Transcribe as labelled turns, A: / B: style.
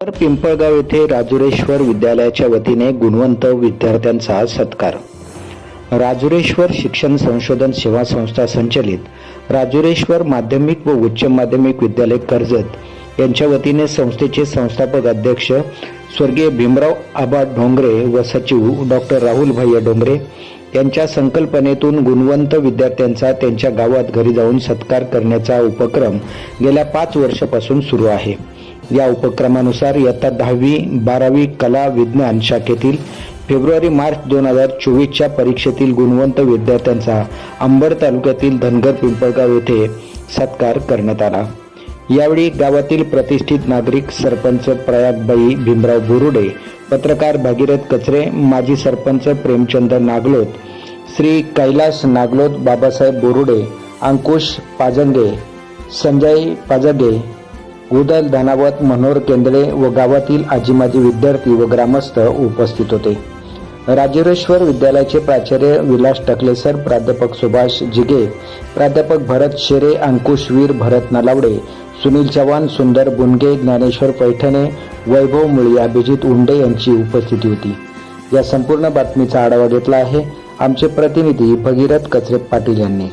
A: तर पिंपळगाव येथे राजुरेश्वर विद्यालयाच्या वतीने गुणवंत विद्यार्थ्यांचा सत्कार. राजुरेश्वर शिक्षण संशोधन सेवा संस्था संचलित राजुरेश्वर माध्यमिक व उच्च माध्यमिक विद्यालय कर्जत यांच्या वतीने संस्थेचे संस्थापक अध्यक्ष स्वर्गीय भीमराव आबा डोंगरे व सचिव डॉक्टर राहुल भैया डोंगरे यांच्या संकल्पनेतून गुणवंत विद्यार्थ्यांचा त्यांच्या गावात घरी जाऊन सत्कार करण्याचा उपक्रम गेल्या पाच वर्षापासून सुरू आहे. या उपक्रमानुसार इयत्ता दहावी बारावी कला विज्ञान शाखेतील फेब्रुवारी मार्च दोन हजार चोवीसच्या परीक्षेतील गुणवंत विद्यार्थ्यांचा अंबड तालुक्यातील धनगर पिंपळगाव येथे सत्कार करण्यात आला. यावेळी गावातील प्रतिष्ठित नागरिक सरपंच प्रयागबाई भीमराव बोरुडे पत्रकार भागीरथ कचरे माजी सरपंच प्रेमचंद नागलोत श्री कैलास नागलोत बाबासाहेब बोरुडे अंकुश पाजंगे संजय पाजगे उदल धनावत मनोहर केंद्रे व गावातील आजीमाजी विद्यार्थी व ग्रामस्थ उपस्थित होते. राजेश्वर विद्यालयाचे प्राचार्य विलास टकलेसर प्राध्यापक सुभाष जिगे प्राध्यापक भरत शेरे अंकुश वीर भरत नलावडे सुनील चव्हाण सुंदर बुनगे ज्ञानेश्वर पैठणे वैभव मुळी अभिजित उंडे यांची उपस्थिती होती. या संपूर्ण बातमीचा आढावा घेतला आहे आमचे प्रतिनिधी भगीरथ कचरे पाटील यांनी.